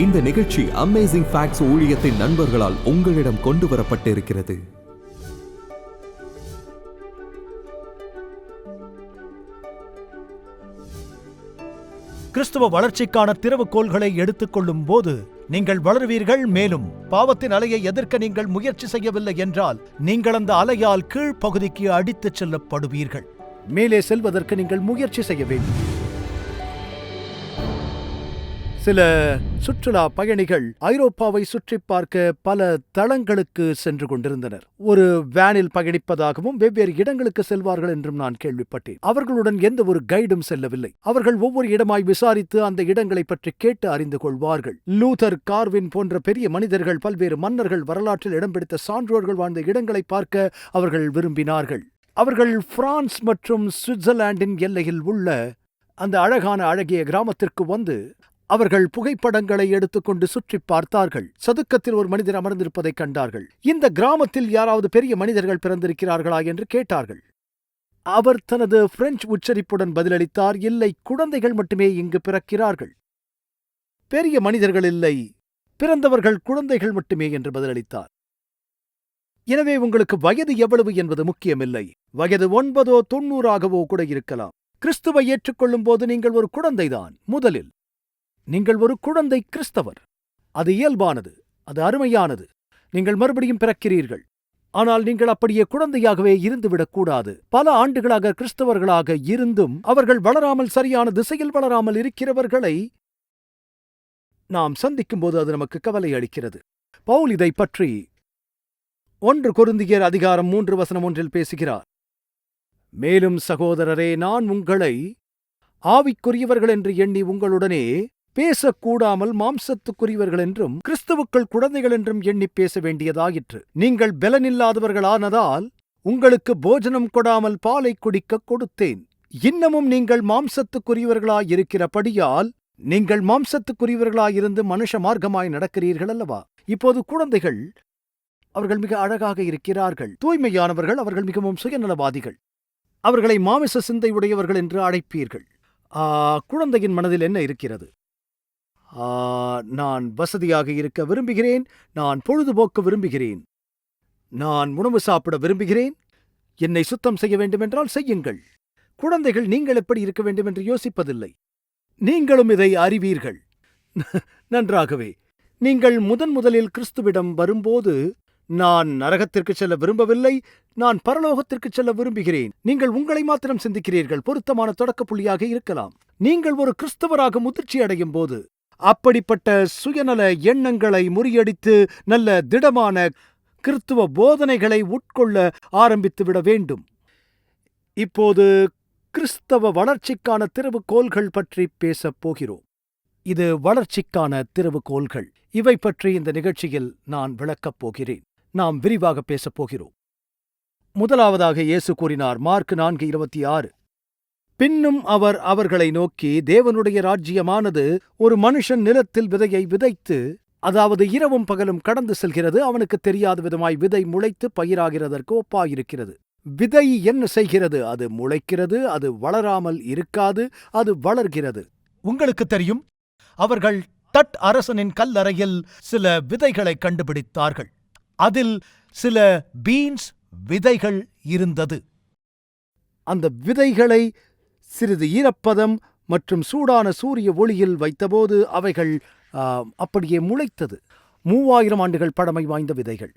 இந்த நிகழ்ச்சி amazing facts ஊழியத்தின் நண்பர்களால் உங்களிடம் கொண்டு வரப்பட்டிருக்கிறது. கிறிஸ்துவ வளர்ச்சிக்கான திறவுகோல்களை எடுத்துக்கொள்ளும் போது நீங்கள் வளருவீர்கள் மேலும் பாவத்தின் அலையை எதிர்க்க நீங்கள் முயற்சி செய்யவில்லை என்றால் நீங்கள் அந்த அலையால் கீழ்ப்பகுதிக்கு அடித்துச் செல்லப்படுவீர்கள். மேலே செல்வதற்கு நீங்கள் முயற்சி செய்ய வேண்டும். சில சுற்றுலா பயணிகள் ஐரோப்பாவை சுற்றி பார்க்க பல தளங்களுக்கு சென்று கொண்டிருந்தனர். ஒரு வேனில் பயணிப்பதாகவும் வெவ்வேறு இடங்களுக்கு செல்வார்கள் என்றும் நான் கேள்விப்பட்டேன். அவர்களுடன் எந்த ஒரு கைடும் செல்லவில்லை. அவர்கள் ஒவ்வொரு இடமாய் விசாரித்து அந்த இடங்களை பற்றி கேட்டு அறிந்து கொள்வார்கள். லூதர் கார்வின் போன்ற பெரிய மனிதர்கள் பல்வேறு மன்னர்கள் வரலாற்றில் இடம் பிடித்த சான்றோர்கள் வாழ்ந்த இடங்களை பார்க்க அவர்கள் விரும்பினார்கள். அவர்கள் பிரான்ஸ் மற்றும் சுவிட்சர்லாந்தின் எல்லையில் உள்ள அந்த அழகான அழகிய கிராமத்திற்கு வந்து அவர்கள் புகைப்படங்களை எடுத்துக்கொண்டு சுற்றி பார்த்தார்கள். சதுக்கத்தில் ஒரு மனிதர் அமர்ந்திருப்பதைக் கண்டார்கள். இந்த கிராமத்தில் யாராவது பெரிய மனிதர்கள் பிறந்திருக்கிறார்களா என்று கேட்டார்கள். அவர் தனது பிரெஞ்சு உச்சரிப்புடன் பதிலளித்தார் இல்லை குழந்தைகள் மட்டுமே இங்கு பிறக்கிறார்கள். பெரிய மனிதர்கள் இல்லை. பிறந்தவர்கள் குழந்தைகள் மட்டுமே என்று பதிலளித்தார். எனவே உங்களுக்கு வயது எவ்வளவு என்பது முக்கியமில்லை. வயது ஒன்பதோ தொன்னூறாகவோ கூட இருக்கலாம். கிறிஸ்துவை ஏற்றுக்கொள்ளும் போது நீங்கள் ஒரு குழந்தைதான். முதலில் நீங்கள் ஒரு குழந்தை கிறிஸ்தவர். அது இயல்பானது அது அருமையானது. நீங்கள் மறுபடியும் பிறக்கிறீர்கள். ஆனால் நீங்கள் அப்படியே குழந்தையாகவே இருந்துவிடக்கூடாது பல ஆண்டுகளாக கிறிஸ்தவர்களாக இருந்தும் அவர்கள் வளராமல் சரியான திசையில் வளராமல் இருக்கிறவர்களை நாம் சந்திக்கும்போது அது நமக்கு கவலை அளிக்கிறது. பவுல் இதை பற்றி ஒன்று கொருந்தியர் அதிகாரம் மூன்று வசனம் ஒன்றில் பேசுகிறார். மேலும் சகோதரரே நான் உங்களை ஆவிக்குரியவர்கள் என்று எண்ணி உங்களுடனே பேசக்கூடாமல் மாம்சத்துக்குரியவர்கள் என்றும் கிறிஸ்துவுக்கள் குழந்தைகள் என்றும் எண்ணி பேச வேண்டியதாயிற்று. நீங்கள் பலனில்லாதவர்களானதால் உங்களுக்கு போஜனம் கொடாமல் பாலை குடிக்கக் கொடுத்தேன். இன்னமும் நீங்கள் மாம்சத்துக்குரியவர்களாயிருக்கிறபடியால் நீங்கள் மாம்சத்துக்குரியவர்களாயிருந்து மனுஷ மார்க்கமாய் நடக்கிறீர்கள் அல்லவா இப்போது குழந்தைகள் அவர்கள் மிக அழகாக இருக்கிறார்கள். தூய்மையானவர்கள் அவர்கள் மிகவும் சுயநலவாதிகள். அவர்களை மாமிச சிந்தை உடையவர்கள் என்று அழைப்பீர்கள். ஆ, குழந்தையின் மனதில் என்ன இருக்கிறது? நான் வசதியாக இருக்க விரும்புகிறேன். நான் பொழுதுபோக்க விரும்புகிறேன். நான் உணவு சாப்பிட விரும்புகிறேன். என்னை சுத்தம் செய்ய வேண்டுமென்றால் செய்யுங்கள். குழந்தைகள் நீங்கள் எப்படி இருக்க வேண்டும் என்று யோசிப்பதில்லை. நீங்களும் இதை அறிவீர்கள். நன்றாகவே. நீங்கள் முதன் முதலில் கிறிஸ்துவிடம் வரும்போது நான் நரகத்திற்கு செல்ல விரும்பவில்லை. நான் பரலோகத்திற்கு செல்ல விரும்புகிறேன். நீங்கள் உங்களை மாத்திரம் சிந்திக்கிறீர்கள். பொருத்தமான தொடக்க புள்ளியாக இருக்கலாம். நீங்கள் ஒரு கிறிஸ்தவராக முதிர்ச்சி அடையும் போது அப்படிப்பட்ட சுயநல எண்ணங்களை முறியடித்து நல்ல திடமான கிறித்துவ போதனைகளை உட்கொள்ள ஆரம்பித்துவிட வேண்டும். இப்போது கிறிஸ்தவ வளர்ச்சிக்கான திறவுகோல்கள் பற்றி பேசப் போகிறோம். இது வளர்ச்சிக்கான திறவுகோல்கள் இவை பற்றி இந்த நிகழ்ச்சியில் நான் விளக்கப் போகிறேன். நாம் விரிவாக பேசப் போகிறோம். முதலாவதாக இயேசு கூறினார் மார்க் நான்கு இருபத்தி ஆறு. பின்னும் அவர் அவர்களை நோக்கி தேவனுடைய ராஜ்யமானது ஒரு மனுஷன் நிலத்தில் விதையை விதைத்து அதாவது இரவும் பகலும் கடந்து செல்கிறது. அவனுக்கு தெரியாத விதமாய் விதை முளைத்து பயிராகிறதற்கு ஒப்பாயிருக்கிறது. விதை என்ன செய்கிறது? அது முளைக்கிறது அது வளராமல் இருக்காது அது வளர்கிறது. உங்களுக்கு தெரியும் அவர்கள் தட் அரசனின் கல்லறையில் சில விதைகளை கண்டுபிடித்தார்கள். அதில் சில பீன்ஸ் விதைகள் இருந்தது. அந்த விதைகளை சிறிது ஈரப்பதம் மற்றும் சூடான சூரிய ஒளியில் வைத்தபோது அவைகள் அப்படியே முளைத்தது. மூவாயிரம் ஆண்டுகள் பழமை வாய்ந்த விதைகள்.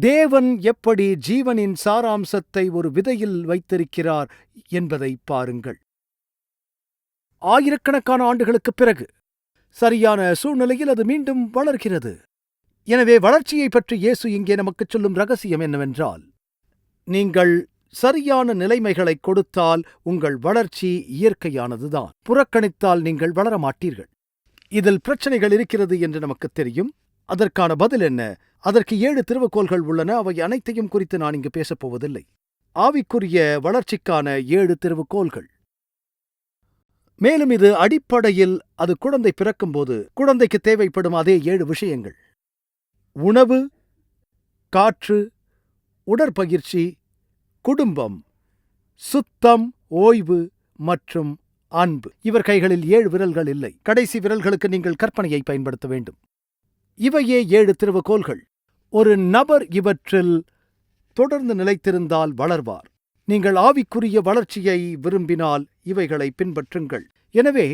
தேவன் எப்படி ஜீவனின் சாராம்சத்தை ஒரு விதையில் வைத்திருக்கிறார் என்பதை பாருங்கள். ஆயிரக்கணக்கான ஆண்டுகளுக்குப் பிறகு சரியான சூழ்நிலையில் அது மீண்டும் வளர்கிறது. எனவே வளர்ச்சியைப் பற்றி இயேசு இங்கே நமக்குச் சொல்லும் ரகசியம் என்னவென்றால் நீங்கள் சரியான நிலைமைகளை கொடுத்தால் உங்கள் வளர்ச்சி இயற்கையானதுதான். புறக்கணித்தால் நீங்கள் வளர மாட்டீர்கள் இதில் பிரச்சனைகள் இருக்கிறது என்று நமக்குத் தெரியும். அதற்கான பதில் என்ன? அதற்கு ஏழு திருவுகோள்கள் உள்ளன. அவை அனைத்தையும் குறித்து நான் இங்கு பேசப் போவதில்லை. ஆவிக்குரிய வளர்ச்சிக்கான ஏழு திருவுகோள்கள். மேலும் இது அடிப்படையில் அது குழந்தை பிறக்கும்போது குழந்தைக்கு தேவைப்படும் அதே ஏழு விஷயங்கள். உணவு காற்று உடற்பயிற்சி குடும்பம் சுத்தம் ஓய்வு மற்றும் அன்பு. இவர் கைகளில் ஏழு விரல்கள் இல்லை. கடைசி விரல்களுக்கு நீங்கள் கற்பனையை பயன்படுத்த வேண்டும். இவையே ஏழு திருவுகோள்கள் ஒரு நபர் இவற்றில் தொடர்ந்து நிலைத்திருந்தால் வளர்வார். நீங்கள் ஆவிக்குரிய வளர்ச்சியை விரும்பினால் இவைகளை பின்பற்றுங்கள். எனவே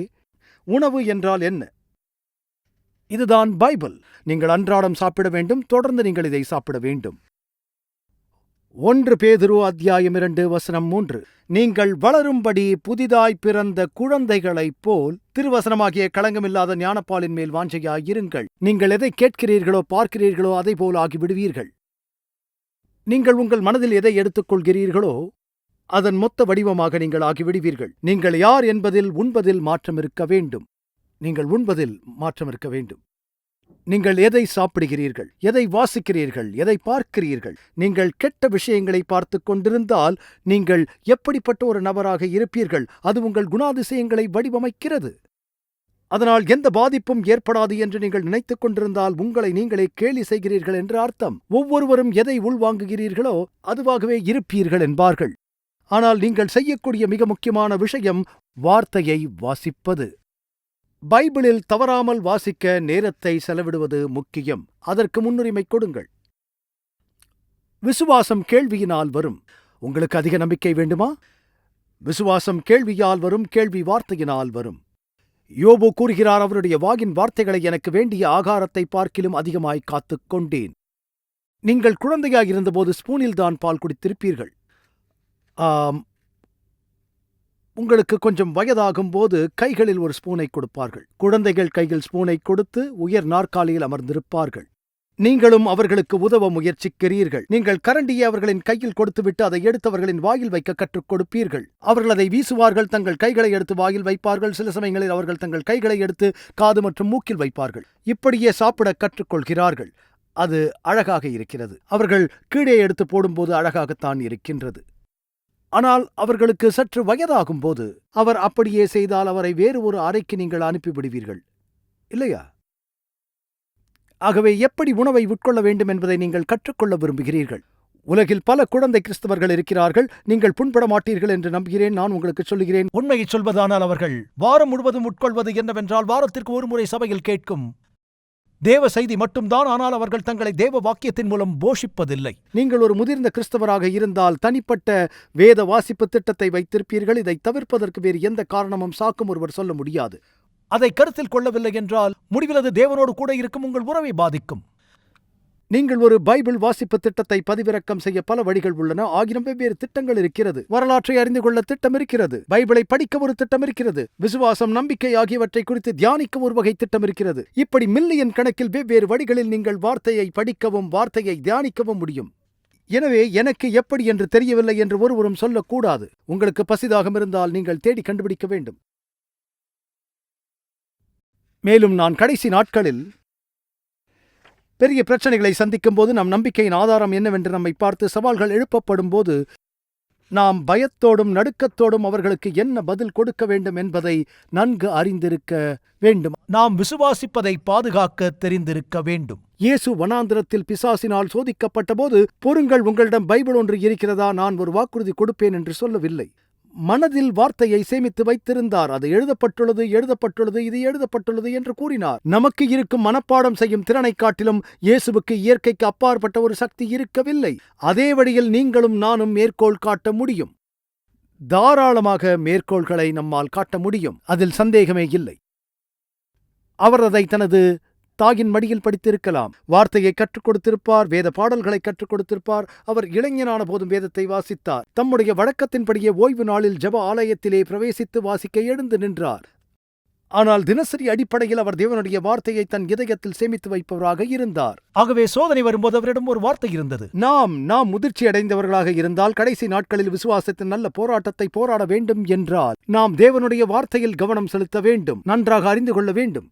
உணவு என்றால் என்ன? இதுதான் பைபிள். நீங்கள் அன்றாடம் சாப்பிட வேண்டும் தொடர்ந்து நீங்கள் இதை சாப்பிட வேண்டும். ஒன்று பேதுரு அத்தியாயம் இரண்டு வசனம் மூன்று. நீங்கள் வளரும்படி புதிதாய் பிறந்த குழந்தைகளைப் போல் திருவசனமாகிய களங்கமில்லாத ஞானப்பாலின் மேல் வாஞ்சையாயிருங்கள் நீங்கள் எதை கேட்கிறீர்களோ பார்க்கிறீர்களோ அதை போல் ஆகிவிடுவீர்கள். நீங்கள் உங்கள் மனதில் எதை எடுத்துக்கொள்கிறீர்களோ அதன் மொத்த வடிவமாக நீங்கள் ஆகிவிடுவீர்கள். நீங்கள் யார் என்பதில் உண்பதில் மாற்றம் இருக்க வேண்டும். நீங்கள் உண்பதில் மாற்றம் இருக்க வேண்டும். நீங்கள் எதை சாப்பிடுகிறீர்கள்? எதை வாசிக்கிறீர்கள்? எதை பார்க்கிறீர்கள்? நீங்கள் கெட்ட விஷயங்களை பார்த்துக் கொண்டிருந்தால் நீங்கள் எப்படிப்பட்ட ஒரு நபராக இருப்பீர்கள்? அது உங்கள் குணாதிசயங்களை வடிவமைக்கிறது. அதனால் எந்த பாதிப்பும் ஏற்படாது என்று நீங்கள் நினைத்துக் கொண்டிருந்தால் உங்களை நீங்களே கேலி செய்கிறீர்கள் என்று அர்த்தம். ஒவ்வொருவரும் எதை உள்வாங்குகிறீர்களோ அதுவாகவே இருப்பீர்கள் என்பார்கள். ஆனால் நீங்கள் செய்யக்கூடிய மிக முக்கியமான விஷயம் வார்த்தையை வாசிப்பது. பைபிளில் தவறாமல் வாசிக்க நேரத்தை செலவிடுவது முக்கியம். அதற்கு முன்னுரிமை கொடுங்கள். விசுவாசம் கேள்வியினால் வரும். உங்களுக்கு அதிக நம்பிக்கை வேண்டுமா? விசுவாசம் கேள்வியால் வரும் கேள்வி வார்த்தையினால் வரும். யோபு கூறுகிறார் அவருடைய வாகின் வார்த்தைகளை எனக்கு வேண்டிய ஆகாரத்தை பார்க்கிலும் அதிகமாய் காத்துக் கொண்டேன். நீங்கள் குழந்தையாயிருந்தபோது ஸ்பூனில்தான் பால் குடித்திருப்பீர்கள். ஆம் உங்களுக்கு கொஞ்சம் வயதாகும் போது கைகளில் ஒரு ஸ்பூனை கொடுப்பார்கள். குழந்தைகள் கையில் ஸ்பூனை கொடுத்து உயர் நாற்காலியில் அமர்ந்திருப்பார்கள். நீங்களும் அவர்களுக்கு உதவ முயற்சிக்கிறீர்கள். நீங்கள் கரண்டியை அவர்களின் கையில் கொடுத்துவிட்டு அதை எடுத்தவர்களின் வாயில் வைக்க கற்றுக் கொடுப்பீர்கள். அவர்கள் அதை வீசுவார்கள் தங்கள் கைகளை எடுத்து வாயில் வைப்பார்கள். சில சமயங்களில் அவர்கள் தங்கள் கைகளை எடுத்து காது மற்றும் மூக்கில் வைப்பார்கள். இப்படியே சாப்பிட கற்றுக்கொள்கிறார்கள். அது அழகாக இருக்கிறது. அவர்கள் கீழே எடுத்து போடும்போது அழகாகத்தான் இருக்கின்றது. ஆனால் அவர்களுக்கு சற்று வயதாகும் போது அவர் அப்படியே செய்தால் அவரை வேறு ஒரு அறைக்கு நீங்கள் அனுப்பிவிடுவீர்கள். இல்லையா? ஆகவே எப்படி உணவை உட்கொள்ள வேண்டும் என்பதை நீங்கள் கற்றுக்கொள்ள விரும்புகிறீர்கள்? உலகில் பல குழந்தை கிறிஸ்தவர்கள் இருக்கிறார்கள். நீங்கள் புண்பட மாட்டீர்கள் என்று நம்புகிறேன். நான் உங்களுக்கு சொல்கிறேன் உண்மையை சொல்வதானால் அவர்கள் வாரம் முழுவதும் உட்கொள்வது என்னவென்றால் வாரத்திற்கு ஒரு முறை சபையில் கேட்கும் தேவ செய்தி மட்டும்தான் ஆனால் அவர்கள் தங்களை தேவ வாக்கியத்தின் மூலம் போஷிப்பதில்லை. நீங்கள் ஒரு முதிர்ந்த கிறிஸ்தவராக இருந்தால் தனிப்பட்ட வேத வாசிப்பு திட்டத்தை வைத்திருப்பீர்கள். இதை தவிர்ப்பதற்கு வேறு எந்த காரணமும் சாக்கும் ஒருவர் சொல்ல முடியாது. அதை கருத்தில் கொள்ளவில்லை என்றால் முடிவில் அது தேவனோடு கூட இருக்கும் உங்கள் உறவை பாதிக்கும். நீங்கள் ஒரு பைபிள் வாசிப்பு திட்டத்தை பதிவிறக்கம் செய்ய பல வழிகள் உள்ளன. ஆயிரம் வெவ்வேறு திட்டங்கள் இருக்கிறது. வரலாற்றை அறிந்து கொள்ள திட்டம் இருக்கிறது. பைபிளை படிக்க ஒரு திட்டம் இருக்கிறது. விசுவாசம் நம்பிக்கை ஆகியவற்றை குறித்து தியானிக்க ஒரு வகை திட்டம் இருக்கிறது. இப்படி மில்லியன் கணக்கில் வெவ்வேறு வழிகளில் நீங்கள் வார்த்தையை படிக்கவும் வார்த்தையை தியானிக்கவும் முடியும். எனவே எனக்கு எப்படி என்று தெரியவில்லை என்று ஒருவரும் சொல்லக்கூடாது. உங்களுக்கு பசிதாகம் இருந்தால் நீங்கள் தேடி கண்டுபிடிக்க வேண்டும். மேலும் நான் கடைசி நாட்களில் பெரிய பிரச்சனைகளை சந்திக்கும் போது நம் நம்பிக்கையின் ஆதாரம் என்னவென்று நம்மை பார்த்து சவால்கள் எழுப்பப்படும் போது நாம் பயத்தோடும் நடுக்கத்தோடும் அவர்களுக்கு என்ன பதில் கொடுக்க வேண்டும் என்பதை நன்கு அறிந்திருக்க வேண்டும். நாம் விசுவாசிப்பதை பாதுகாக்க தெரிந்திருக்க வேண்டும். இயேசு வனாந்திரத்தில் பிசாசினால் சோதிக்கப்பட்டபோது பொறுங்கள் உங்களிடம் பைபிள் ஒன்று இருக்கிறதா? நான் ஒரு வாக்குறுதி கொடுப்பேன் என்று சொல்லவில்லை. மனதில் வார்த்தையை சேமித்து வைத்திருந்தார். அது எழுதப்பட்டுள்ளது எழுதப்பட்டுள்ளது இது எழுதப்பட்டுள்ளது என்று கூறினார். நமக்கு இருக்கும் மனப்பாடம் செய்யும் திறனைக் காட்டிலும் இயேசுவுக்கு இயற்கைக்கு அப்பாற்பட்ட ஒரு சக்தி இருக்கவில்லை. அதே வழியில் நீங்களும் நானும் மேற்கோள் காட்ட முடியும். தாராளமாக மேற்கோள்களை நம்மால் காட்ட முடியும். அதில் சந்தேகமே இல்லை. அவர் அதை தனது தாயின் மடியில் படித்திருக்கலாம். வார்த்தையை கற்றுக் கொடுத்திருப்பார் வேத பாடல்களை கற்றுக் கொடுத்திருப்பார். அவர் இளைஞனான போதும் வேதத்தை வாசித்தார். தம்முடைய வழக்கத்தின்படியே ஓய்வு நாளில் ஜப ஆலயத்திலே பிரவேசித்து வாசிக்க எழுந்து நின்றார். ஆனால் தினசரி அடிப்படையில் அவர் தேவனுடைய வார்த்தையை தன் இதயத்தில் சேமித்து வைப்பவராக இருந்தார். ஆகவே சோதனை வரும்போது அவரிடம் ஒரு வார்த்தை இருந்தது. நாம் நாம் முதிர்ச்சி அடைந்தவர்களாக இருந்தால் கடைசி நாட்களில் விசுவாசத்தின் நல்ல போராட்டத்தை போராட வேண்டும் என்றால் நாம் தேவனுடைய வார்த்தையில் கவனம் செலுத்த வேண்டும் நன்றாக அறிந்து கொள்ள வேண்டும்.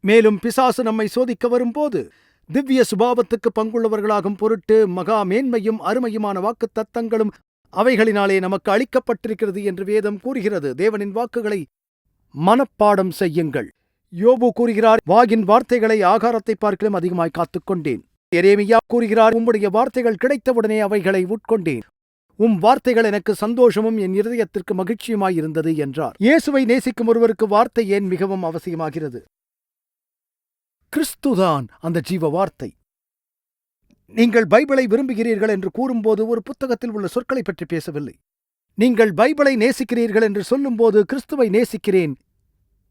மேலும் பிசாசு நம்மை சோதிக்க வரும்போது திவ்ய சுபாவத்துக்கு பங்குள்ளவர்களாகும் பொருட்டு மகா மேன்மையும் அருமையுமான வாக்குத் தத்தங்களும் அவைகளினாலே நமக்கு அளிக்கப்பட்டிருக்கிறது என்று வேதம் கூறுகிறது. தேவனின் வாக்குகளை மனப்பாடம் செய்யுங்கள். யோபு கூறுகிறார் வாகின் வார்த்தைகளை ஆகாரத்தை பார்க்கலும் அதிகமாய் காத்துக்கொண்டேன். எரேமியா கூறுகிறார் உம்முடைய வார்த்தைகள் கிடைத்தவுடனே அவைகளை உட்கொண்டேன். உம் வார்த்தைகள் எனக்கு சந்தோஷமும் என் இருதயத்திற்கு மகிழ்ச்சியுமாயிருந்தது என்றார். இயேசுவை நேசிக்கும் ஒருவருக்கு வார்த்தை ஏன் மிகவும் அவசியமாகிறது? கிறிஸ்துதான் அந்த ஜீவ வார்த்தை நீங்கள் பைபிளை விரும்புகிறீர்கள் என்று கூறும்போது ஒரு புத்தகத்தில் உள்ள சொற்களை பற்றி பேசவில்லை. நீங்கள் பைபிளை நேசிக்கிறீர்கள் என்று சொல்லும்போது கிறிஸ்துவை நேசிக்கிறேன்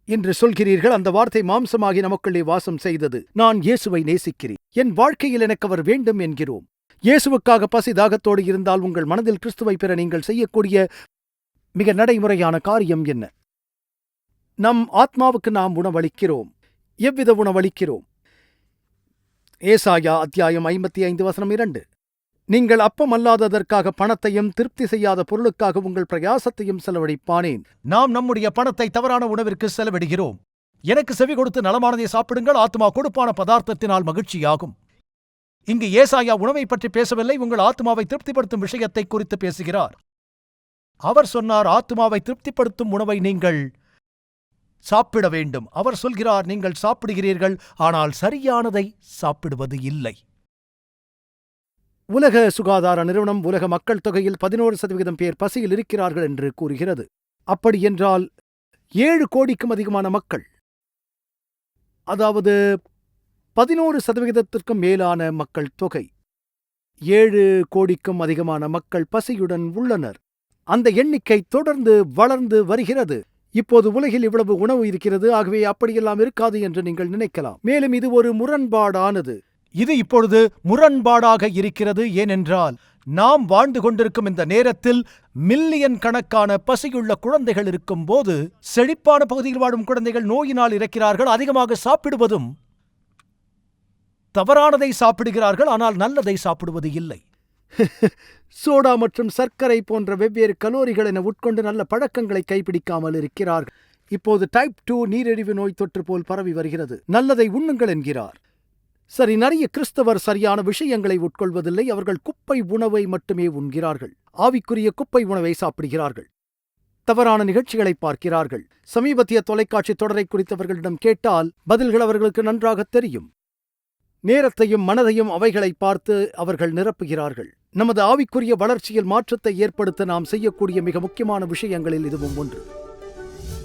என்று சொல்கிறீர்கள். அந்த வார்த்தை மாம்சமாகி நமக்குள்ளே வாசம் செய்தது. நான் இயேசுவை நேசிக்கிறேன். என் வாழ்க்கையில் எனக்கு அவர் வேண்டும் என்கிறோம். இயேசுவுக்காக பசி தாகத்தோடு இருந்தால் உங்கள் மனதில் கிறிஸ்துவை பெற நீங்கள் செய்யக்கூடிய மிக நடைமுறையான காரியம் என்ன? நம் ஆத்மாவுக்கு நாம் உணவளிக்கிறோம். எவ்வித உணவளிக்கிறோம்? ஏசாயா அத்தியாயம் ஐம்பத்தி ஐந்து வசனம் இரண்டு. நீங்கள் அப்பம் அல்லாததற்காக பணத்தையும் திருப்தி செய்யாத பொருளுக்காக உங்கள் பிரயாசத்தையும் செலவழிப்பானேன். நாம் நம்முடைய பணத்தை தவறான உணவிற்கு செலவிடுகிறோம். எனக்கு செவி கொடுத்து நலமானதை சாப்பிடுங்கள் ஆத்மா கொடுப்பான பதார்த்தத்தினால் மகிழ்ச்சியாகும். இங்கு ஏசாயா உணவை பற்றி பேசவில்லை உங்கள் ஆத்மாவை திருப்திப்படுத்தும் விஷயத்தை குறித்து பேசுகிறார். அவர் சொன்னார் ஆத்மாவை திருப்திப்படுத்தும் உணவை நீங்கள் சாப்பிட வேண்டும். அவர் சொல்கிறார் நீங்கள் சாப்பிடுகிறீர்கள் ஆனால் சரியானதை சாப்பிடுவது இல்லை. உலக சுகாதார நிறுவனம் உலக மக்கள் தொகையில் பதினோரு சதவீதம் பேர் பசியில் இருக்கிறார்கள் என்று கூறுகிறது. அப்படியென்றால் ஏழு கோடிக்கும் அதிகமான மக்கள் அதாவது பதினோரு சதவிகிதத்திற்கும் மேலான மக்கள் தொகை ஏழு கோடிக்கும் அதிகமான மக்கள் பசியுடன் உள்ளனர். அந்த எண்ணிக்கை தொடர்ந்து வளர்ந்து வருகிறது. இப்போது உலகில் இவ்வளவு உணவு இருக்கிறது ஆகவே அப்படியெல்லாம் இருக்காது என்று நீங்கள் நினைக்கலாம். மேலும் இது ஒரு முரண்பாடானது. இது இப்பொழுது முரண்பாடாக இருக்கிறது ஏனென்றால் நாம் வாழ்ந்து கொண்டிருக்கும் இந்த நேரத்தில் மில்லியன் கணக்கான பசியுள்ள குழந்தைகள் இருக்கும்போது செழிப்பான பகுதியில் வாழும் குழந்தைகள் நோயினால் இறக்கிறார்கள் அதிகமாக சாப்பிடுவதும் தவறானதை சாப்பிடுகிறார்கள் ஆனால் நல்லதை சாப்பிடுவது இல்லை. சோடா மற்றும் சர்க்கரை போன்ற வெவ்வேறு கலோரிகள் என உட்கொண்டு நல்ல பழக்கங்களை கைப்பிடிக்காமல் இருக்கிறார்கள். இப்போது டைப் டூ நீரிழிவு நோய் தொற்று போல் பரவி வருகிறது. நல்லதை உண்ணுங்கள் என்கிறார். சரி நிறைய கிறிஸ்தவர் சரியான விஷயங்களை உட்கொள்வதில்லை. அவர்கள் குப்பை உணவை மட்டுமே உண்கிறார்கள். ஆவிக்குரிய குப்பை உணவை சாப்பிடுகிறார்கள். தவறான நிகழ்ச்சிகளை பார்க்கிறார்கள். சமீபத்திய தொலைக்காட்சி தொடரை குறித்தவர்களிடம் கேட்டால் பதில்கள் அவர்களுக்கு நன்றாக தெரியும். நேரத்தையும் மனதையும் அவைகளை பார்த்து அவர்கள் நிரப்புகிறார்கள். நமது ஆவிக்குரிய வளர்ச்சியில் மாற்றத்தை ஏற்படுத்த நாம் செய்யக்கூடிய மிக முக்கியமான விஷயங்களில் இதுவும் ஒன்று.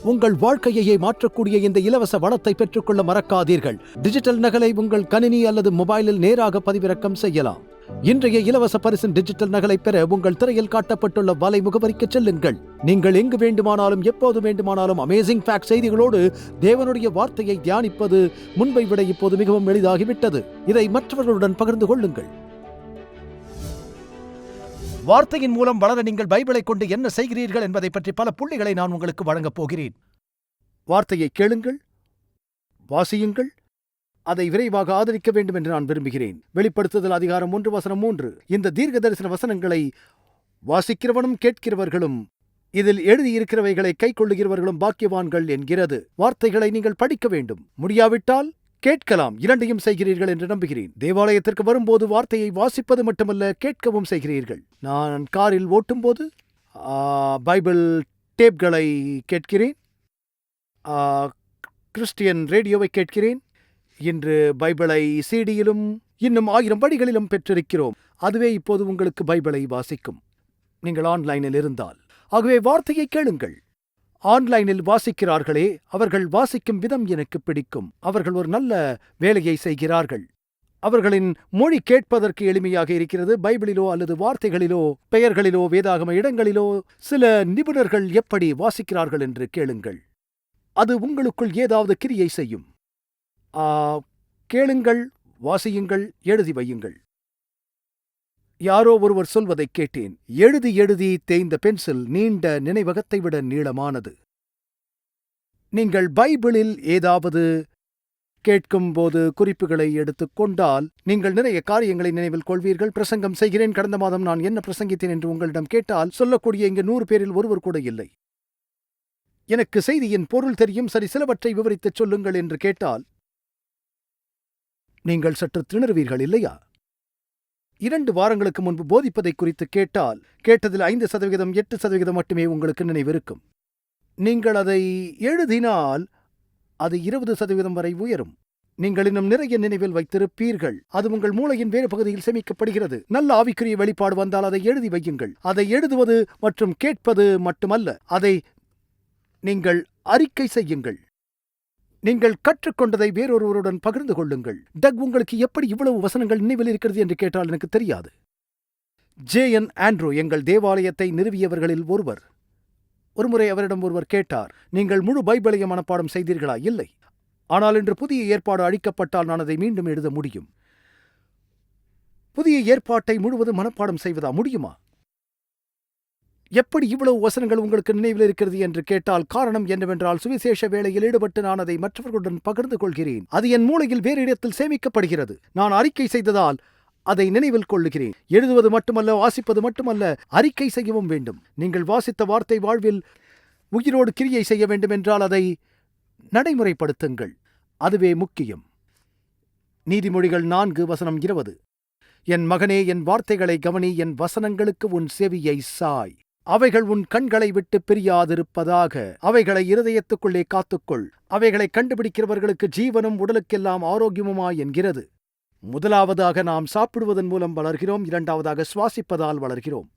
உங்கள் வாழ்க்கையையே மாற்றக்கூடிய இந்த இலவச வளத்தை பெற்றுக்கொள்ள மறக்காதீர்கள். டிஜிட்டல் நகலை உங்கள் கணினி அல்லது மொபைலில் நேராக பதிவிறக்கம் செய்யலாம். இன்றைய இலவச பரிசின் டிஜிட்டல் நகலை பெற உங்கள் திரையில் காட்டப்பட்டுள்ள வலை முகவரிக்கு செல்லுங்கள். நீங்கள் எங்கு வேண்டுமானாலும் எப்போது வேண்டுமானாலும் அமேசிங் ஃபேக்ட் செய்திகளோடு தேவனுடைய வார்த்தையை தியானிப்பது முன்பை விட இப்போது மிகவும் எளிதாகிவிட்டது. இதை மற்றவர்களுடன் பகிர்ந்து கொள்ளுங்கள். வார்த்தையின் மூலம் வளர நீங்கள் பைபிளை கொண்டு என்ன செய்கிறீர்கள் என்பதை பற்றி பல புள்ளிகளை நான் உங்களுக்கு வழங்கப் போகிறேன். வார்த்தையை கேளுங்கள் வாசியுங்கள் அதை விரைவாக ஆதரிக்க வேண்டும் என்று நான் விரும்புகிறேன். வெளிப்படுத்துதல் அதிகாரம் ஒன்று வசனம் மூன்று. இந்த தீர்க்க தரிசன வசனங்களை வாசிக்கிறவனும் கேட்கிறவர்களும் இதில் எழுதியிருக்கிறவைகளை கைக்கொள்ளுகிறவர்களும் பாக்கியவான்கள் என்கிறது. வார்த்தைகளை நீங்கள் படிக்க வேண்டும். முடியாவிட்டால் கேட்கலாம். இரண்டையும் செய்கிறீர்கள் என்று நம்புகிறேன். தேவாலயத்திற்கு வரும்போது வார்த்தையை வாசிப்பது மட்டுமல்ல கேட்கவும் செய்கிறீர்கள். நான் காரில் ஓட்டும்போது ஆ, பைபிள் டேப்களை கேட்கிறேன். ஆ, கிறிஸ்டியன் ரேடியோவை கேட்கிறேன். இன்று பைபிளை சிடியிலும் இன்னும் ஆயிரம் வழிகளிலும் பெற்றிருக்கிறோம். அதுவே இப்போது உங்களுக்கு பைபிளை வாசிக்கும். நீங்கள் ஆன்லைனில் இருந்தால். ஆகவே வார்த்தையை கேளுங்கள். ஆன்லைனில் வாசிக்கிறார்களே அவர்கள் வாசிக்கும் விதம் எனக்கு பிடிக்கும். அவர்கள் ஒரு நல்ல வேலையை செய்கிறார்கள். அவர்களின் மொழி கேட்பதற்கு எளிமையாக இருக்கிறது. பைபிளிலோ அல்லது வார்த்தைகளிலோ பெயர்களிலோ வேதாகம இடங்களிலோ சில நிபுணர்கள் எப்படி வாசிக்கிறார்கள் என்று கேளுங்கள். அது உங்களுக்குள் ஏதாவது கிரியை செய்யும். கேளுங்கள் வாசியுங்கள் எழுதி வையுங்கள். யாரோ ஒருவர் சொல்வதைக் கேட்டேன். எழுதி எழுதி தேய்ந்த பென்சில் நீண்ட நினைவகத்தை விட நீளமானது. நீங்கள் பைபிளில் ஏதாவது கேட்கும்போது குறிப்புகளை எடுத்துக் கொண்டால் நீங்கள் நிறைய காரியங்களை நினைவில் கொள்வீர்கள். பிரசங்கம் செய்கிறேன். கடந்த மாதம் நான் என்ன பிரசங்கித்தேன் என்று உங்களிடம் கேட்டால் சொல்லக்கூடிய இங்கு நூறு பேரில் ஒருவர் கூட இல்லை. எனக்கு செய்தியின் பொருள் தெரியும். சரி சிலவற்றை விவரித்துச் சொல்லுங்கள் என்று கேட்டால் நீங்கள் சற்று திணறுவீர்கள் இல்லையா? இரண்டு வாரங்களுக்கு முன்பு போதிப்பதை குறித்து கேட்டால் கேட்டதில் ஐந்து சதவிகிதம் எட்டு சதவிகிதம் மட்டுமே உங்களுக்கு நினைவிருக்கும். நீங்கள் அதை எழுதினால் அது இருபது சதவீதம் வரை உயரும். நீங்கள் இன்னும் நிறைய நினைவில் வைத்திருப்பீர்கள். அது உங்கள் மூளையின் வேறு பகுதியில் சேமிக்கப்படுகிறது. நல்ல ஆவிக்குரிய வெளிப்பாடு வந்தால் அதை எழுதி வையுங்கள். அதை எழுதுவது மற்றும் கேட்பது மட்டுமல்ல. அதை நீங்கள் அறிக்கை செய்யுங்கள். நீங்கள் கற்றுக்கொண்டதை வேறொருவருடன் பகிர்ந்து கொள்ளுங்கள். டக் உங்களுக்கு எப்படி இவ்வளவு வசனங்கள் நினைவில் இருக்கிறது என்று கேட்டால் எனக்கு தெரியாது. ஜே என் ஆண்ட்ரூ எங்கள் தேவாலயத்தை நிறுவியவர்களில் ஒருவர். ஒருமுறை அவரிடம் ஒருவர் கேட்டார் நீங்கள் முழு பைபிளையும் மனப்பாடம் செய்தீர்களா? இல்லை. ஆனால் இன்று புதிய ஏற்பாடு அழிக்கப்பட்டால் நான் அதை மீண்டும் எழுத முடியும். புதிய ஏற்பாட்டை முழுவதும் மனப்பாடம் செய்வதா? முடியுமா? எப்படி இவ்வளவு வசனங்கள் உங்களுக்கு நினைவில் இருக்கிறது என்று கேட்டால் காரணம் என்னவென்றால் சுவிசேஷ வேளையில் ஈடுபட்டு நான் அதை மற்றவர்களுடன் பகிர்ந்து கொள்கிறேன். அது என் மூளையில் வேறு இடத்தில் சேமிக்கப்படுகிறது. நான் அறிக்கை செய்ததால் அதை நினைவில் கொள்ளுகிறேன். எழுதுவது மட்டுமல்ல வாசிப்பது மட்டுமல்ல அறிக்கை செய்யவும் வேண்டும். நீங்கள் வாசித்த வார்த்தை வாழ்வில் உயிரோடு கிரியை செய்ய வேண்டும் என்றால் அதை நடைமுறைப்படுத்துங்கள். அதுவே முக்கியம். நீதிமொழிகள் நான்கு வசனம் இருபது. என் மகனே என் வார்த்தைகளை கவனி என் வசனங்களுக்கு உன் செவியை சாய். அவைகள் உன் கண்களை விட்டு பிரியாதிருப்பதாக. அவைகளை இருதயத்துக்குள்ளே காத்துக்கொள். அவைகளை கண்டுபிடிக்கிறவர்களுக்கு ஜீவனும் உடலுக்கெல்லாம் ஆரோக்கியமுமாய் என்கிறது. முதலாவதாக நாம் சாப்பிடுவதன் மூலம் வளர்கிறோம் இரண்டாவதாக சுவாசிப்பதால் வளர்கிறோம்.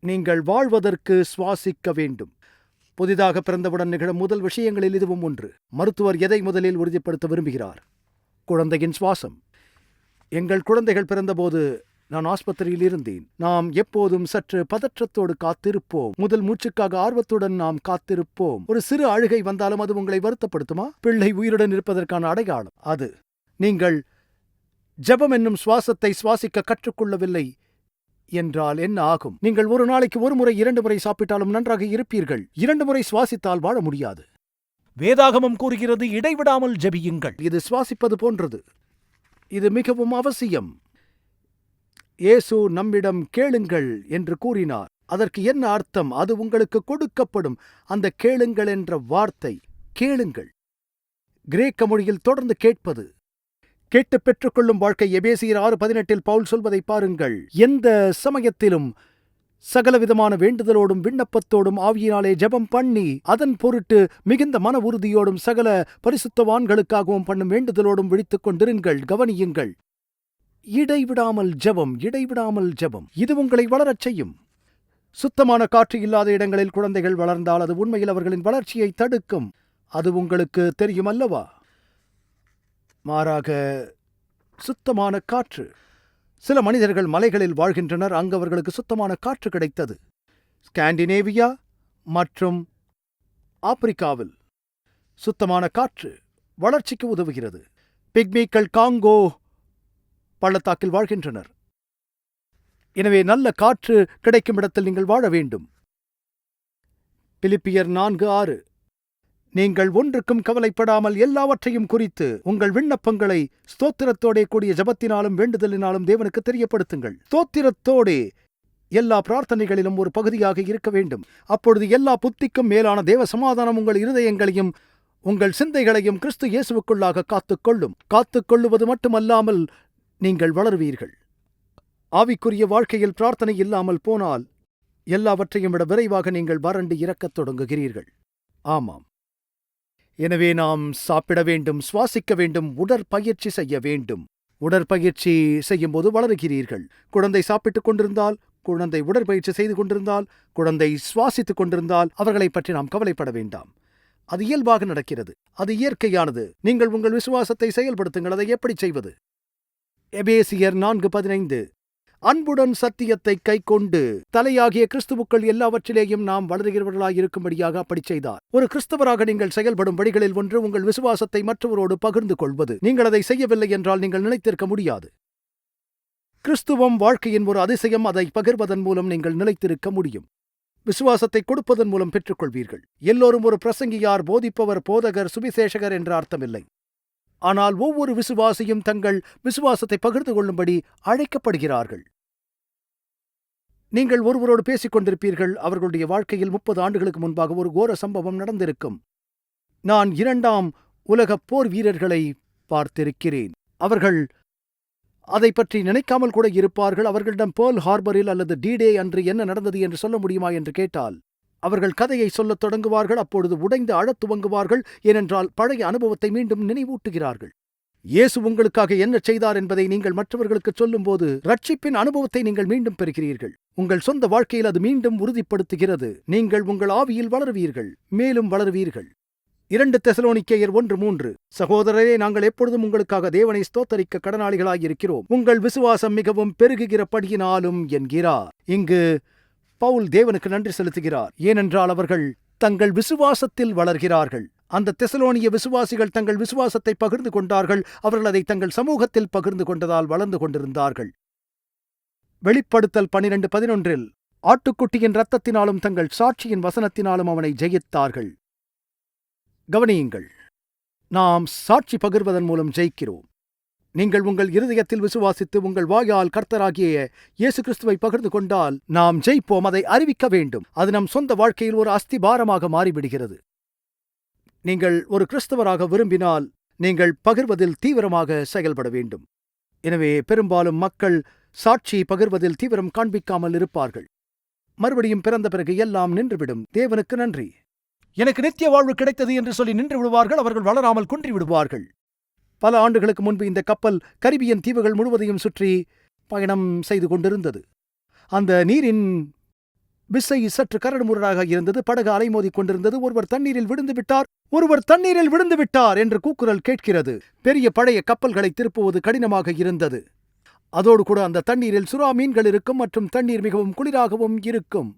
நீங்கள் வாழ்வதற்கு சுவாசிக்க வேண்டும். புதிதாக பிறந்தவுடன் நிகழும் முதல் விஷயங்களில் இதுவும் ஒன்று. மருத்துவர் எதை முதலில் உறுதிப்படுத்த விரும்புகிறார்? குழந்தையின் சுவாசம். எங்கள் குழந்தைகள் பிறந்தபோது நான் ஆஸ்பத்திரியில் இருந்தேன். நாம் எப்போதும் சற்று பதற்றத்தோடு காத்திருப்போம். முதல் மூச்சுக்காக ஆர்வத்துடன் நாம் காத்திருப்போம். ஒரு சிறு அழுகை வந்தாலும் அது உங்களை வருத்தப்படுத்துமா? பிள்ளை உயிருடன் இருப்பதற்கான அடையாளம் அது. நீங்கள் ஜெபம் என்னும் சுவாசத்தை சுவாசிக்க கற்றுக்கொள்ளவில்லை என்றால் என்ன ஆகும்? நீங்கள் ஒரு நாளைக்கு ஒரு முறை இரண்டு முறை சாப்பிட்டாலும் நன்றாக இருப்பீர்கள். இரண்டு முறை சுவாசித்தால் வாழ முடியாது. வேதாகமம் கூறுகிறது இடைவிடாமல் ஜெபியுங்கள். இது சுவாசிப்பது போன்றது. இது மிகவும் அவசியம். இயேசு நம்மிடம் கேளுங்கள் என்று கூறினார். அதற்கு என்ன அர்த்தம்? அது உங்களுக்கு கொடுக்கப்படும். அந்த கேளுங்கள் என்ற வார்த்தை கேளுங்கள். கிரேக்க மொழியில் தொடர்ந்து கேட்பது. கேட்டு பெற்றுக்கொள்ளும் வாழ்க்கை எபேசியர் ஆறு பதினெட்டில் பவுல் சொல்வதை பாருங்கள். எந்த சமயத்திலும் சகலவிதமான வேண்டுதலோடும் விண்ணப்பத்தோடும் ஆவியினாலே ஜெபம் பண்ணி அதன் பொருட்டு மிகுந்த மன உறுதியோடும் சகல பரிசுத்தவான்களுக்காகவும் பண்ணும் வேண்டுதலோடும் விழித்துக் கொண்டிருங்கள் கவனியுங்கள். இடைவிடாமல் ஜெபம் இடைவிடாமல் ஜெபம். இது உங்களை வளரச் செய்யும். சுத்தமான காற்று இல்லாத இடங்களில் குழந்தைகள் வளர்ந்தால் அது உண்மையில் அவர்களின் வளர்ச்சியை தடுக்கும். அது உங்களுக்கு தெரியும் அல்லவா மாறாக சுத்தமான காற்று. சில மனிதர்கள் மலைகளில் வாழ்கின்றனர் அங்கு அவர்களுக்கு சுத்தமான காற்று கிடைத்தது. ஸ்காண்டினேவியா மற்றும் ஆப்பிரிக்காவில் சுத்தமான காற்று வளர்ச்சிக்கு உதவுகிறது. பிக்மீக்கள் காங்கோ பள்ளத்தாக்கில் வாழ்கின்றனர். எனவே நல்ல காற்று கிடைக்கும் இடத்தில் நீங்கள் வாழ வேண்டும். பிலிப்பியர் நான்கு ஆறு நீங்கள் ஒன்றுக்கும் கவலைப்படாமல் எல்லாவற்றையும் குறித்து உங்கள் விண்ணப்பங்களை ஸ்தோத்திரத்தோடே கூடிய ஜபத்தினாலும் வேண்டுதலினாலும் தேவனுக்கு தெரியப்படுத்துங்கள். ஸ்தோத்திரத்தோடே எல்லா பிரார்த்தனைகளிலும் ஒரு பகுதியாக இருக்க வேண்டும். அப்பொழுது எல்லா புத்திக்கும் மேலான தேவ சமாதானம் உங்கள் இருதயங்களையும் உங்கள் சிந்தைகளையும் கிறிஸ்து இயேசுவுக்குள்ளாக காத்துக்கொள்ளும். காத்துக்கொள்ளுவது மட்டுமல்லாமல் நீங்கள் வளருவீர்கள். ஆவிக்குரிய வாழ்க்கையில் பிரார்த்தனை இல்லாமல் போனால் எல்லாவற்றையும் விட விரைவாக நீங்கள் வறண்டு இறக்கத் தொடங்குகிறீர்கள். ஆமாம். எனவே நாம் சாப்பிட வேண்டும் சுவாசிக்க வேண்டும் உடற்பயிற்சி செய்ய வேண்டும். உடற்பயிற்சி செய்யும்போது வளருகிறீர்கள். குழந்தை சாப்பிட்டுக் கொண்டிருந்தால் குழந்தை உடற்பயிற்சி செய்து கொண்டிருந்தால் குழந்தை சுவாசித்துக் கொண்டிருந்தால் அவர்களைப் பற்றி நாம் கவலைப்பட வேண்டாம். அது இயல்பாக நடக்கிறது. அது இயற்கையானது. நீங்கள் உங்கள் விசுவாசத்தை செயல்படுத்துங்கள். அதை எப்படி செய்வது? எபேசியர் நான்கு பதினைந்து. அன்புடன் சத்தியத்தை கைக்கொண்டு தலையாகிய கிறிஸ்துவுக்கள் எல்லாவற்றிலேயும் நாம் வளருகிறவர்களாயிருக்கும்படியாக அப்படி செய்தார். ஒரு கிறிஸ்தவராக நீங்கள் செயல்படும் வழிகளில் ஒன்று உங்கள் விசுவாசத்தை மற்றவரோடு பகிர்ந்து கொள்வது. நீங்கள் அதை செய்யவில்லை என்றால் நீங்கள் நிலைத்திருக்க முடியாது. கிறிஸ்துவம் வாழ்க்கையின் ஒரு அதிசயம் அதை பகிர்வதன் மூலம் நீங்கள் நிலைத்திருக்க முடியும். விசுவாசத்தை கொடுப்பதன் மூலம் பெற்றுக்கொள்வீர்கள். எல்லோரும் ஒரு பிரசங்கியார் போதிப்பவர் போதகர் சுவிசேஷகர் என்ற அர்த்தமில்லை. ஆனால் ஒவ்வொரு விசுவாசியும் தங்கள் விசுவாசத்தை பகிர்ந்து கொள்ளும்படி அழைக்கப்படுகிறார்கள். நீங்கள் ஒருவரோடு பேசிக் கொண்டிருப்பீர்கள். அவர்களுடைய வாழ்க்கையில் முப்பது ஆண்டுகளுக்கு முன்பாக ஒரு கோர சம்பவம் நடந்திருக்கும். நான் இரண்டாம் உலகப் போர் வீரர்களை பார்த்திருக்கிறேன். அவர்கள் அதை பற்றி நினைக்காமல் கூட இருப்பார்கள். அவர்களிடம் பேர்ல் ஹார்பரில் அல்லது டீடே அன்று என்ன நடந்தது என்று சொல்ல முடியுமா என்று கேட்டால் அவர்கள் கதையை சொல்லத் தொடங்குவார்கள் அப்பொழுது உடைந்து அழத் துவங்குவார்கள் ஏனென்றால் பழைய அனுபவத்தை மீண்டும் நினைவூட்டுகிறார்கள். இயேசு உங்களுக்காக என்ன செய்தார் என்பதை நீங்கள் மற்றவர்களுக்கு சொல்லும்போது ரட்சிப்பின் அனுபவத்தை நீங்கள் மீண்டும் பெறுகிறீர்கள். உங்கள் சொந்த வாழ்க்கையில் அது மீண்டும் உறுதிப்படுத்துகிறது. நீங்கள் உங்கள் ஆவியில் வளருவீர்கள். மேலும் வளருவீர்கள். இரண்டு தெசலோனிக்கேயர் ஒன்று மூன்று. சகோதரரே நாங்கள் எப்பொழுதும் உங்களுக்காக தேவனை ஸ்தோத்தரிக்க கடனாளிகளாயிருக்கிறோம் உங்கள் விசுவாசம் மிகவும் பெருகுகிற படியினாலும் என்கிறார். இங்கு பவுல் தேவனுக்கு நன்றி செலுத்துகிறார். ஏனென்றால் அவர்கள் தங்கள் விசுவாசத்தில் வளர்கிறார்கள். அந்த தெசலோனிய விசுவாசிகள் தங்கள் விசுவாசத்தை பகிர்ந்து கொண்டார்கள். அவர்கள் அதை தங்கள் சமூகத்தில் பகிர்ந்து கொண்டதால் வளர்ந்து கொண்டிருந்தார்கள். வெளிப்படுத்தல் பனிரெண்டு பதினொன்றில் ஆட்டுக்குட்டியின் ரத்தத்தினாலும் தங்கள் சாட்சியின் வசனத்தினாலும் அவனை ஜெயித்தார்கள். கவனியுங்கள் நாம் சாட்சி பகிர்வதன் மூலம் ஜெயிக்கிறோம். நீங்கள் உங்கள் இருதயத்தில் விசுவாசித்து உங்கள் வாயால் கர்த்தராகிய இயேசு கிறிஸ்துவை பகிர்ந்து கொண்டால் நாம் ஜெயிப்போம் அதை அறிவிக்க வேண்டும். அது நம் சொந்த வாழ்க்கையில் ஒரு அஸ்திபாரமாக மாறிவிடுகிறது. நீங்கள் ஒரு கிறிஸ்தவராக விரும்பினால் நீங்கள் பகிர்வதில் தீவிரமாக செயல்பட வேண்டும். எனவே பெரும்பாலும் மக்கள் சாட்சி பகிர்வதில் தீவிரம் காண்பிக்காமல் இருப்பார்கள். மறுபடியும் பிறந்த பிறகு எல்லாம் நின்றுவிடும். தேவனுக்கு நன்றி. எனக்கு நித்திய வாழ்வு கிடைத்தது என்று சொல்லி நின்று விடுவார்கள் அவர்கள் வளராமல் குன்றி விடுவார்கள். பல ஆண்டுகளுக்கு முன்பு இந்த கப்பல் கரிபியன் தீவுகள் முழுவதையும் சுற்றி பயணம் செய்து கொண்டிருந்தது. அந்த நீரின் விசை சற்று கரடுமுரடாக இருந்தது. படகு அலைமோதிக் கொண்டிருந்தது. ஒருவர் தண்ணீரில் விழுந்து விட்டார். ஒருவர் தண்ணீரில் விழுந்து விட்டார் என்று கூக்குரல் கேட்கிறது. பெரிய பழைய கப்பல்களை திருப்புவது கடினமாக இருந்தது. அதோடு கூட அந்த தண்ணீரில் சுறா மீன்கள் இருக்கும் மற்றும் தண்ணீர் மிகவும் குளிராகவும் இருக்கும்.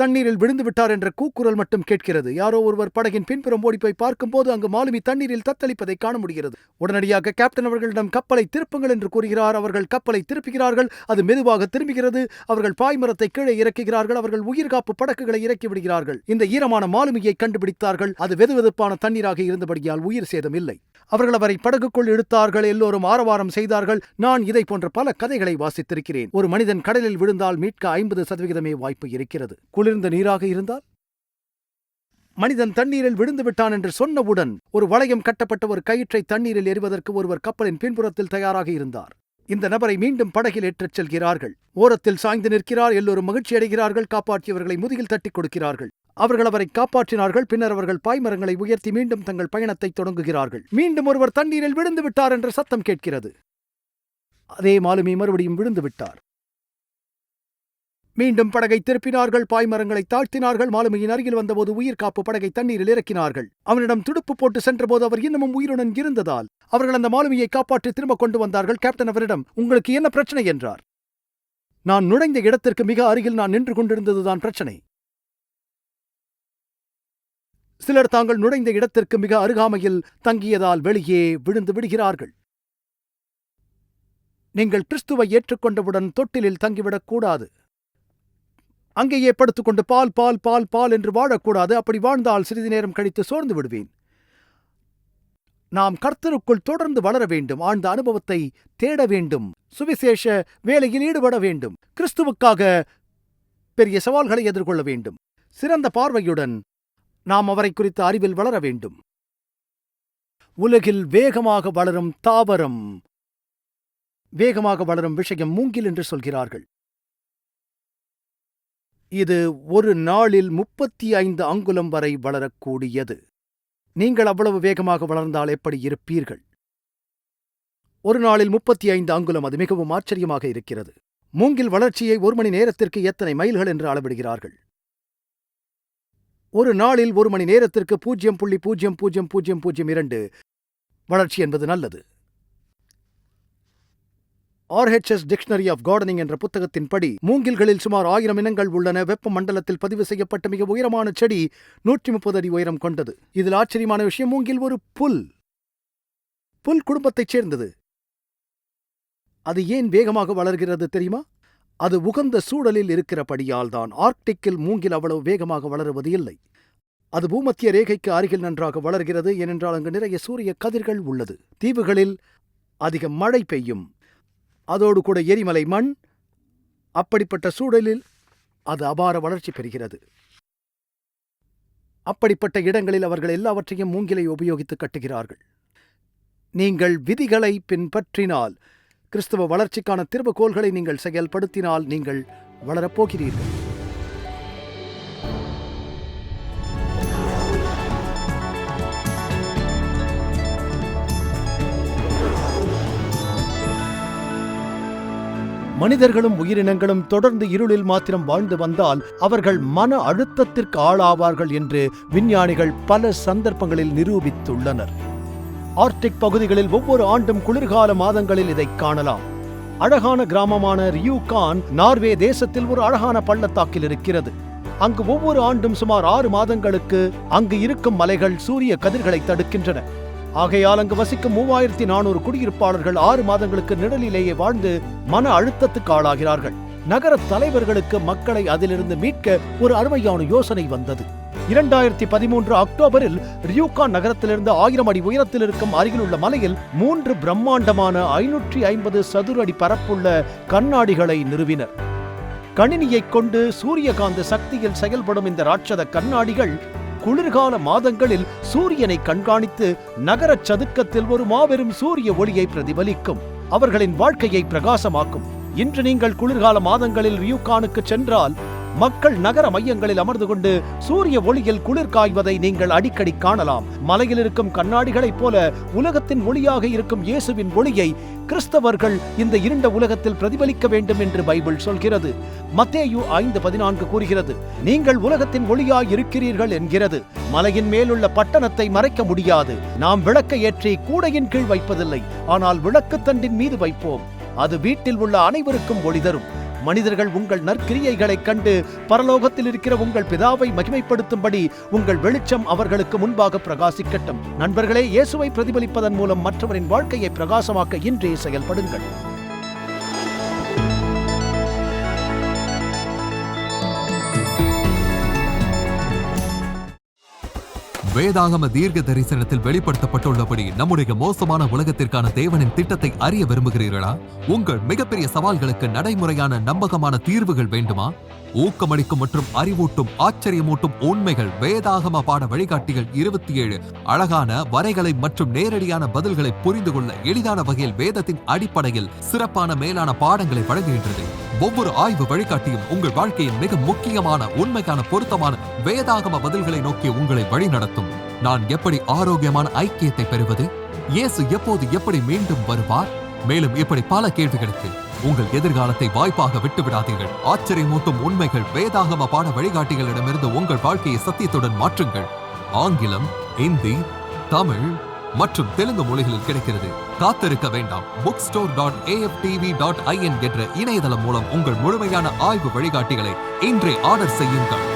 தண்ணீரில் விழுந்து விட்டார் என்ற கூக்குரல் மட்டும் கேட்கிறது. யாரோ ஒருவர் படகின் பின்புறம் ஓடிப்போய் பார்க்கும்போது அங்கு மாலுமி தண்ணீரில் தத்தளிப்பதை காண முடிகிறது. உடனடியாக கேப்டன் அவர்களிடம் கப்பலை திருப்புங்கள் என்று கூறுகிறார். அவர்கள் கப்பலை திருப்புகிறார்கள். அது மெதுவாக திரும்புகிறது. அவர்கள் பாய்மரத்தை கீழே இறக்குகிறார்கள். அவர்கள் உயிர்காப்பு படகுகளை இறக்கி விடுகிறார்கள். இந்த ஈரமான மாலுமியை கண்டுபிடித்தார்கள். அது வெதுவெதுப்பான தண்ணீராக இருந்தபடியால் உயிர் சேதம் இல்லை. அவர்கள் அவரை படகுக்குள் இழுத்தார்கள். எல்லோரும் ஆரவாரம் செய்தார்கள். நான் இதை போன்ற பல கதைகளை வாசித்திருக்கிறேன். ஒரு மனிதன் கடலில் விழுந்தால் மீட்க ஐம்பது சதவிகிதமே வாய்ப்பு இருக்கிறது. குளிர்ந்த நீராக இருந்தால்? மனிதன் தண்ணீரில் விழுந்து விட்டான் என்று சொன்னவுடன் ஒரு வளையம் கட்டப்பட்ட ஒரு கயிற்றை தண்ணீரில் எறிவதற்கு ஒருவர் கப்பலின் பின்புறத்தில் தயாராக இருந்தார். இந்த நபரை மீண்டும் படகில் ஏற்றச் செல்கிறார்கள். ஓரத்தில் சாய்ந்து நிற்கிறார் எல்லோரும் மகிழ்ச்சி அடைகிறார்கள் காப்பாற்றியவர்களை முதுகில் தட்டிக் கொடுக்கிறார்கள். அவர்கள் அவரை காப்பாற்றினார்கள் பின்னர் அவர்கள் பாய்மரங்களை உயர்த்தி மீண்டும் தங்கள் பயணத்தை தொடங்குகிறார்கள். மீண்டும் ஒருவர் தண்ணீரில் விழுந்து விட்டார் என்ற சத்தம் கேட்கிறது. அதே மாலுமி மறுபடியும் விழுந்து விட்டார் மீண்டும் படகை திருப்பினார்கள் பாய்மரங்களை தாழ்த்தினார்கள் மாலுமியின் அருகில் வந்தபோது உயிர் காப்பு படகை தண்ணீரில் இறக்கினார்கள். அவனிடம் துடுப்பு போட்டு சென்றபோது அவர் இன்னமும் உயிருடன் இருந்ததால் அவர்கள் அந்த மாலுமியை காப்பாற்றி திரும்ப கொண்டு வந்தார்கள். கேப்டன் அவரிடம் உங்களுக்கு என்ன பிரச்சனை? என்றார். நான் நுழைந்த இடத்திற்கு மிக அருகில் நான் நின்று கொண்டிருந்ததுதான் பிரச்சனை. சிலர் தாங்கள் நுழைந்த இடத்திற்கு மிக அருகாமையில் தங்கியதால் வெளியே விழுந்து விடுகிறார்கள். நீங்கள் கிறிஸ்துவை ஏற்றுக்கொண்டவுடன் தொட்டிலில் தங்கிவிடக் கூடாது அங்கேயே படுத்துக்கொண்டு பால் பால் பால் பால் என்று வாழக்கூடாது. அப்படி வாழ்ந்தால் சிறிது நேரம் கழித்து சோர்ந்து விடுவேன். நாம் கர்த்தருக்குள் தொடர்ந்து வளர வேண்டும். ஆழ்ந்த அனுபவத்தை தேட வேண்டும். சுவிசேஷ வேலையில் ஈடுபட வேண்டும். கிறிஸ்துவுக்காக பெரிய சவால்களை எதிர்கொள்ள வேண்டும். சிறந்த பார்வையுடன் நாம் அவரை குறித்த அறிவில் வளர வேண்டும். உலகில் வேகமாக வளரும் தாவரம் வேகமாக வளரும் விஷயம் மூங்கில் என்று சொல்கிறார்கள். இது ஒரு நாளில் முப்பத்தி ஐந்து அங்குலம் வரை வளரக்கூடியது. நீங்கள் அவ்வளவு வேகமாக வளர்ந்தால் எப்படி இருப்பீர்கள்? ஒரு நாளில் முப்பத்தி ஐந்து அங்குலம் அது மிகவும் ஆச்சரியமாக இருக்கிறது. மூங்கில் வளர்ச்சியை ஒரு மணி நேரத்திற்கு எத்தனை மைல்கள் என்று அளவிடுகிறார்கள்? ஒரு நாளில் ஒரு மணி நேரத்திற்கு பூஜ்ஜியம் புள்ளி பூஜ்ஜியம் பூஜ்ஜியம் பூஜ்ஜியம் பூஜ்ஜியம் இரண்டு வளர்ச்சி என்பது நல்லது. ஆர்ஹெச்எஸ் டிக்ஷனரி ஆஃப் கார்டனிங் என்ற புத்தகத்தின்படி மூங்கில்களில் சுமார் ஆயிரம் இனங்கள் உள்ளன. வெப்ப மண்டலத்தில் பதிவு செய்யப்பட்ட மிக உயரமான செடி நூற்றி முப்பது அடி உயரம் கொண்டது. இதில் ஆச்சரியமான விஷயம் மூங்கில் ஒரு புல். புல் குடும்பத்தைச் சேர்ந்தது. அது ஏன் வேகமாக வளர்கிறது தெரியுமா? அது உகந்த சூழலில் இருக்கிறபடியால் தான். ஆர்க்டிக்கில் மூங்கில் அவ்வளவு வேகமாக வளருவது இல்லை. அது பூமத்திய ரேகைக்கு அருகில் நன்றாக வளர்கிறது. ஏனென்றால் அங்கு நிறைய சூரிய கதிர்கள் உள்ளது. தீவுகளில் அதிக மழை பெய்யும். அதோடு கூட எரிமலை மண் அப்படிப்பட்ட சூழலில் அது அபார வளர்ச்சி பெறுகிறது. அப்படிப்பட்ட இடங்களில் அவர்கள் எல்லாவற்றையும் மூங்கிலை உபயோகித்து கட்டுகிறார்கள். நீங்கள் விதிகளை பின்பற்றினால் கிறிஸ்தவ வளர்ச்சிக்கான திருவுகோள்களை நீங்கள் செயல்படுத்தினால் நீங்கள் வளரப்போகிறீர்கள் மனிதர்களும் உயிரினங்களும் தொடர்ந்து இருளில் மாத்திரம் வாழ்ந்து வந்தால் அவர்கள் மன அழுத்தத்திற்கு ஆளாவார்கள் என்று விஞ்ஞானிகள் பல சந்தர்ப்பங்களில் நிரூபித்துள்ளனர். ஆர்டிக் பகுதிகளில் ஒவ்வொரு ஆண்டும் குளிர்கால மாதங்களில் இதை காணலாம். அழகான கிராமமான ரியூகான் நார்வே தேசத்தில் ஒரு அழகான பள்ளத்தாக்கில் இருக்கிறது. அங்கு ஒவ்வொரு ஆண்டும் சுமார் ஆறு மாதங்களுக்கு அங்கு இருக்கும் மலைகள் சூரிய கதிர்களை தடுக்கின்றன. ஆகையால் அங்கு வசிக்கும் மூவாயிரத்தி நானூறு குடியிருப்பாளர்கள் ஆறு மாதங்களுக்கு நிழலிலேயே வாழ்ந்து மன அழுத்தத்துக்கு ஆளாகிறார்கள். நகர தலைவர்களுக்கு மக்களை அதிலிருந்து மீட்க ஒரு அருமையான யோசனை வந்தது. இரண்டாயிரத்தி பதிமூன்று அக்டோபரில் ரியூகா நகரத்திலிருந்து ஆயிரம் அடி உயரத்தில் இருக்கும் அருகிலுள்ள மலையில் மூன்று பிரம்மாண்டமான ஐநூற்றி ஐம்பது சதுர அடி பரப்புள்ள கண்ணாடிகளை நிறுவினர். கணினியைக் கொண்டு சூரியகாந்த சக்தியில் செயல்படும் இந்த ராட்சத கண்ணாடிகள் குளிர்கால மாதங்களில் சூரியனை கண்காணித்து நகரச் சதுக்கத்தில் ஒரு மாபெரும் சூரிய ஒளியை பிரதிபலிக்கும். அவர்களின் வாழ்க்கையை பிரகாசமாக்கும். இன்று நீங்கள் குளிர்கால மாதங்களில் ரியூகானுக்கு சென்றால் மக்கள் நகர மையங்களில் அமர்ந்து கொண்டு சூரிய ஒளியில் குளிர் காய்வதை நீங்கள் அடிக்கடி காணலாம். மலையில் இருக்கும் கண்ணாடிகளைப் போல உலகத்தின் ஒளியாக இருக்கும் இயேசுவின் ஒளியை கிறிஸ்தவர்கள் இந்த இருண்ட உலகத்தில் பிரதிபலிக்க வேண்டும் என்று பைபிள் சொல்கிறது. மத்தேயு ஐந்து பதினான்கு கூறுகிறது நீங்கள் உலகத்தின் ஒளியாய் இருக்கிறீர்கள் என்கிறது. மலையின் மேலுள்ள பட்டணத்தை மறைக்க முடியாது. நாம் விளக்கை ஏற்றி கூடையின் கீழ் வைப்பதில்லை. ஆனால் விளக்குத்தண்டின் மீது வைப்போம். அது வீட்டில் உள்ள அனைவருக்கும் ஒளி தரும். மனிதர்கள் உங்கள் நற்கிரியைகளைக் கண்டு பரலோகத்தில் இருக்கிற உங்கள் பிதாவை மகிமைப்படுத்தும்படி உங்கள் வெளிச்சம் அவர்களுக்கு முன்பாக பிரகாசிக்கட்டும். நண்பர்களே இயேசுவை பிரதிபலிப்பதன் மூலம் மற்றவரின் வாழ்க்கையை பிரகாசமாக்க இன்றே செயல்படுங்கள். வேதாகம தீர்க்க தரிசனத்தில் வெளிப்படுத்தப்பட்டுள்ளபடி நம்முடைய மோசமான உலகத்திற்கான தேவனின் திட்டத்தை அறிய விரும்புகிறீர்களா? உங்கள் மிகப்பெரிய சவால்களுக்கு நடைமுறையான நம்பகமான தீர்வுகள் வேண்டுமா? ஊக்கமளிக்கும் மற்றும் அறிவூட்டும் ஆச்சரியமூட்டும் உண்மைகள் வேதாகம பாட வழிகாட்டிகள் இருபத்தி ஏழு அழகான வரைகளை மற்றும் நேரடியான பதில்களை புரிந்து கொள்ள எளிதான வகையில் வேதத்தின் அடிப்படையில் சிறப்பான மேலான பாடங்களை வழங்குகின்றது. ஒவ்வொரு ஆய்வு வழிகாட்டியும் உங்கள் வாழ்க்கையின் மிக முக்கியமான உண்மைக்கான பொருத்தமான வேதாகம பதில்களை நோக்கி உங்களை வழிநடத்தும் நான் எப்படி ஆரோக்கியமான ஐக்கியத்தை பெறுவது? இயேசு எப்போது எப்படி மீண்டும் வருவார்? மேலும் இப்படி பல கேள்விகளுக்கு உங்கள் எதிர்காலத்தை வாய்ப்பாக விட்டுவிடாதீர்கள். ஆச்சரியமூட்டும் உண்மைகள் வேதாகம பாட வழிகாட்டிகளிடமிருந்து உங்கள் வாழ்க்கையை சத்தியத்துடன் மாற்றுங்கள். ஆங்கிலம் இந்தி தமிழ் மற்றும் தெலுங்கு மொழிகளில் கிடைக்கிறது. காத்திருக்க வேண்டாம். Book store dot AFTV dot IN என்ற இணையதளம் மூலம் உங்கள் முழுமையான ஆய்வு வழிகாட்டிகளை இன்றே ஆர்டர் செய்யுங்கள்.